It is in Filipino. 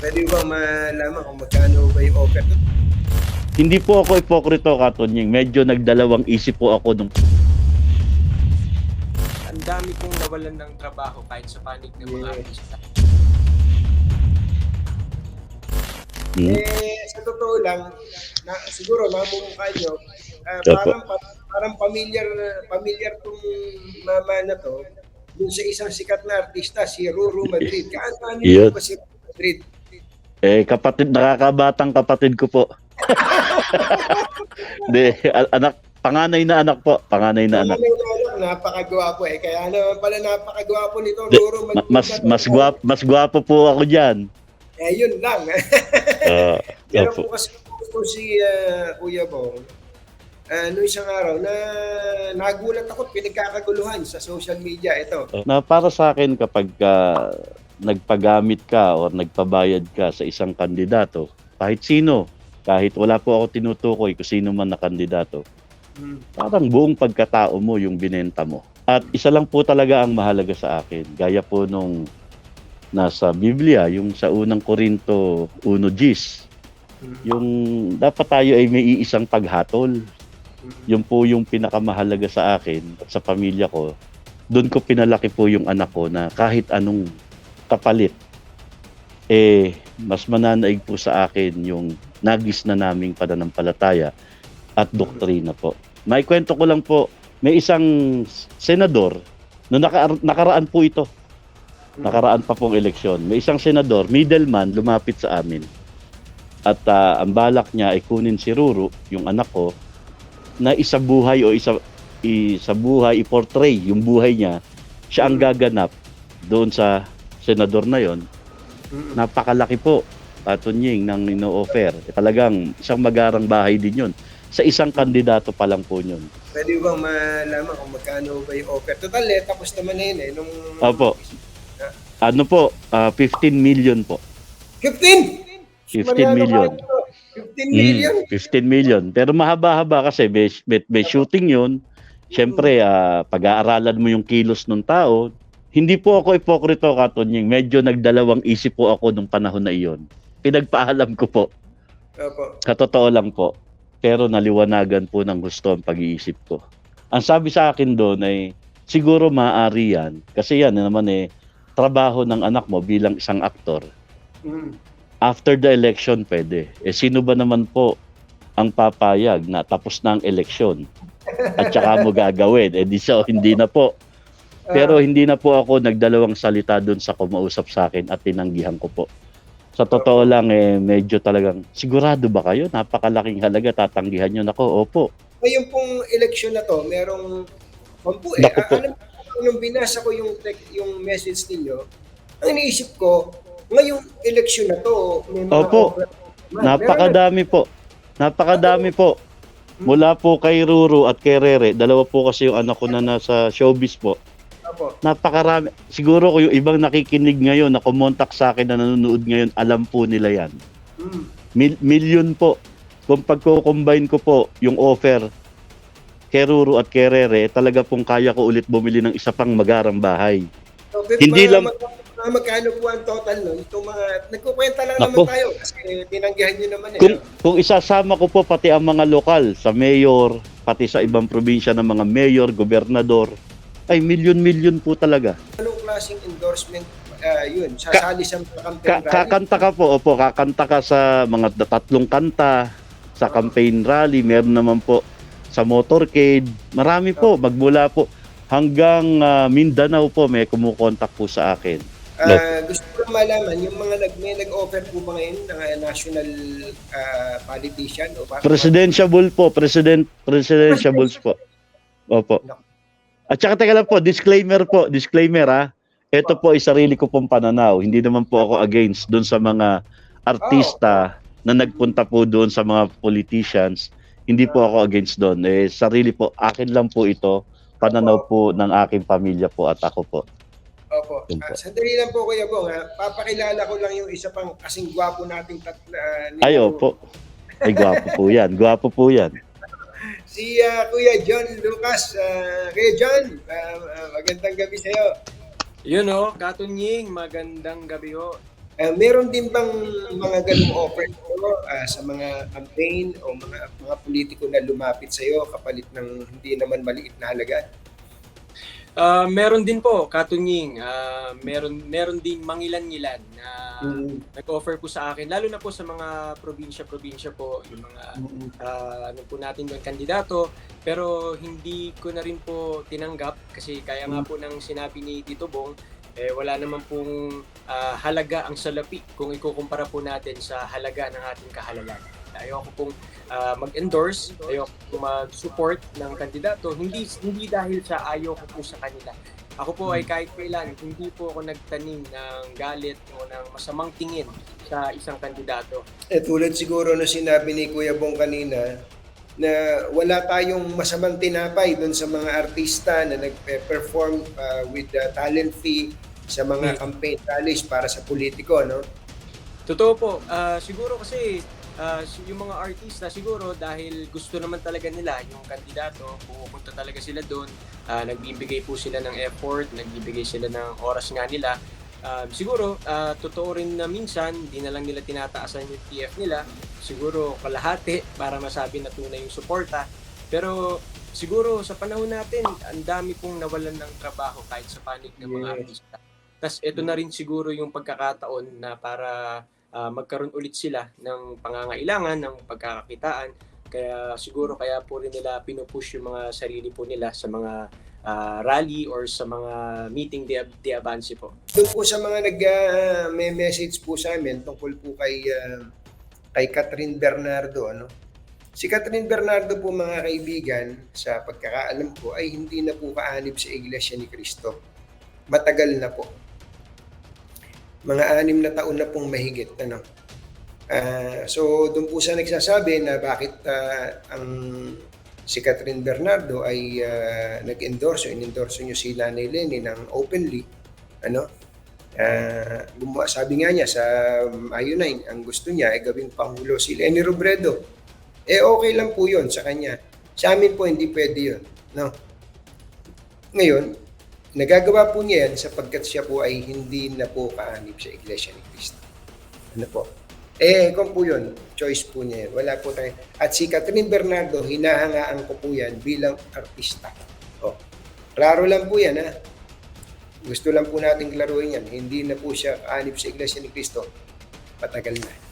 Pwede ba malaman kung magkano ba yung offer doon? Hindi po ako ipokrito, Katonying. Medyo nagdalawang isip po ako nung Ang dami kong nawalan ng trabaho kahit sa panig ng mga Yes. artista. Hmm? Eh, sa totoo lang, na, siguro namumukha nyo, ah, Opo. parang, pa- parang familiar, familiar tong mama na to dun sa isang sikat na artista, si Ruru Madrid. Kaano Yun. ba si Ruru Madrid? Eh, kapatid, nakakabatang kapatid ko po. Hindi, anak, panganay na anak po. Panganay na anak. Anak, napakagwapo eh. Kaya naman pala napakagwapo nito, Ma- Madrid. mas, mas, guwapo, mas guwapo po ako dyan. Eh, yun lang. Ah, Pero po kasi po si ah, Kuya Bong, uh, noong isang araw na nagulat ako pinagkakaguluhan sa social media ito. na para sa akin kapag ka nagpagamit ka o nagpabayad ka sa isang kandidato, kahit sino, kahit wala po ako tinutukoy kung sino man na kandidato, parang buong pagkatao mo yung binenta mo. At isa lang po talaga ang mahalaga sa akin. Gaya po nung nasa Biblia, yung sa unang Korinto 1 Gis, yung dapat tayo ay may iisang paghatol. Yun po yung pinakamahalaga sa akin at sa pamilya ko. Doon ko pinalaki po yung anak ko na kahit anong kapalit, eh, mas mananaig po sa akin yung nagis na naming pananampalataya at doktrina po. May kwento ko lang po, may isang senador, no naka, nakaraan po ito, nakaraan pa pong eleksyon, may isang senador, middleman, lumapit sa amin. At ah, ang balak niya ay kunin si Ruru, yung anak ko, na isa buhay o isa isa buhay i-portray yung buhay niya siya ang gaganap doon sa senador na yon napakalaki po Patunying ng ino-offer talagang isang magarang bahay din yon sa isang kandidato pa lang po yun Pwede bang malaman kung magkano ba yung offer? Total eh, tapos naman na yun eh. Nung... Opo. ano po ah, 15 million po 15! 15 Mariano million. Castro, 15 million? Mm, 15 million. Pero mahaba-haba kasi may, may, may shooting yun. Siyempre, ah, pag-aaralan mo yung kilos ng tao. Hindi po ako ipokrito, Katonying. Medyo nagdalawang isip po ako nung panahon na iyon. Pinagpaalam ko po. Opo. Katotoo lang po. Pero naliwanagan po ng gusto ang pag-iisip ko. Ang sabi sa akin doon ay, siguro maaari yan. Kasi yan naman eh, trabaho ng anak mo bilang isang aktor Mm. after the election pwede. Eh sino ba naman po ang papayag na tapos na ang eleksyon at saka mo gagawin? Eh di so, hindi na po. Pero hindi na po ako nagdalawang salita doon sa kumausap sa akin at tinanggihan ko po. Sa totoo lang eh medyo talagang sigurado ba kayo napakalaking halaga tatanggihan niyo nako opo. Ngayon pong election na to, merong pampu eh. Naku po. Ah, alam mo, nung binasa ko yung tech, yung message ninyo, ang iniisip ko, ngayong election na to, may mga Opo. offer. Napakadami po. Napakadami po. Mula po kay Ruru at kay Rere, dalawa po kasi yung anak ko na nasa showbiz po. Opo. napakarami. Siguro ko yung ibang nakikinig ngayon na kumontak sa akin na nanonood ngayon, alam po nila yan. Mm. Mil- million po. Kung pagko-combine ko po yung offer kay Ruru at kay Rere, talaga pong kaya ko ulit bumili ng isa pang magarang bahay. So, Hindi mga- lang- mga magkano po ang total nun? Itong mga, nagkukwenta lang Nako. naman tayo kasi tinanggihan nyo naman eh. Kung, kung isasama ko po pati ang mga lokal sa mayor, pati sa ibang probinsya ng mga mayor, gobernador, ay milyon-milyon po talaga. Anong klaseng endorsement ah, yun? Sasali sa mga campaign Ka- rally? kakanta ka po, opo, kakanta ka sa mga tatlong kanta, sa campaign rally, meron naman po sa motorcade, marami po, magmula po hanggang ah, Mindanao po may kumukontak po sa akin. Ah, gusto ko lang malaman, yung mga nag, may nag-offer po ba ngayon ng ah, national ah, politician? O baka- Presidential po, president presidential po. Opo. At saka teka lang po, disclaimer po, disclaimer ha. Ito po ay sarili ko pong pananaw. Hindi naman po ako against doon sa mga artista na nagpunta po doon sa mga politicians. Hindi po ako against doon. Eh, sarili po, akin lang po ito. Pananaw po ng aking pamilya po at ako po. Opo. Po. sandali lang po Kuya Bong. Ha? Papakilala ko lang yung isa pang kasing gwapo nating tatla. ni- Ay, opo. Ay, gwapo po yan. Gwapo po yan. Si ah, Kuya John Lucas. Ah, Kuya John, ah, ah, magandang gabi sa'yo. Yun o, Katunying, magandang gabi ho. Ah, meron din bang mga ganung offer mo ah, sa mga campaign o mga mga politiko na lumapit sa iyo kapalit ng hindi naman maliit na halaga? Ah, meron din po, Katunying. Ah, meron meron din mangilan-ngilan na Mm. nag-offer po sa akin, lalo na po sa mga probinsya-probinsya po, yung mga ah, ano po natin doon, kandidato. Pero hindi ko na rin po tinanggap kasi kaya nga po ng sinabi ni Tito Bong, eh, wala naman pong ah, halaga ang salapi kung ikukumpara po natin sa halaga ng ating kahalalan. Ayoko pong ah, mag-endorse, ayoko pong mag-support ng kandidato, hindi hindi dahil sa ayoko po sa kanila. Ako po ay kahit kailan, hindi po ako nagtanim ng galit o ng masamang tingin sa isang kandidato. Eh, tulad siguro na sinabi ni Kuya Bong kanina, na wala tayong masamang tinapay doon sa mga artista na nag-perform ah, with the talent fee sa mga Hmm. campaign rallies para sa politiko, no? Totoo po. Ah, siguro kasi si- yung mga artista siguro dahil gusto naman talaga nila yung kandidato, pumupunta talaga sila doon, ah, nagbibigay po sila ng effort, nagbibigay sila ng oras nga nila. Ah, siguro, ah, totoo rin na minsan, di na lang nila tinataasan yung TF nila. Siguro kalahati para masabi na tunay yung suporta. Pero siguro sa panahon natin, ang dami pong nawalan ng trabaho kahit sa panig ng mga Yes. artista. Tapos ito na rin siguro yung pagkakataon na para ah, magkaroon ulit sila ng pangangailangan, ng pagkakakitaan. Kaya siguro kaya po rin nila pinupush yung mga sarili po nila sa mga ah, rally or sa mga meeting de, de avance po. Doon po sa mga nag ah, may message po sa amin tungkol po kay ah, kay Catherine Bernardo ano. Si Catherine Bernardo po mga kaibigan sa pagkakaalam ko ay hindi na po kaanib sa Iglesia ni Cristo. Matagal na po. Mga anim na taon na pong mahigit ano. Ah, so doon po siya nagsasabi na bakit ah, ang si Catherine Bernardo ay ah, nag-endorse, in-endorse niyo si Lanay Lenny ng openly ano Ah, gumawa, sabi nga niya sa um, Ayunay, ang gusto niya ay gawing pangulo si Lenny Robredo. Eh okay lang po 'yon sa kanya. Sa amin po hindi pwede 'yon, no. Ngayon, nagagawa po niya yan sapagkat siya po ay hindi na po kaanib sa Iglesia ni Cristo. Ano po? Eh, kung po yun, choice po niya yan. Wala po tayo. At si Catherine Bernardo, hinahangaan ko po yan bilang artista. Oh, klaro lang po yan, ha? Gusto lang po nating klaruhin yan. Hindi na po siya kaanib sa Iglesia ni Cristo. Patagal na.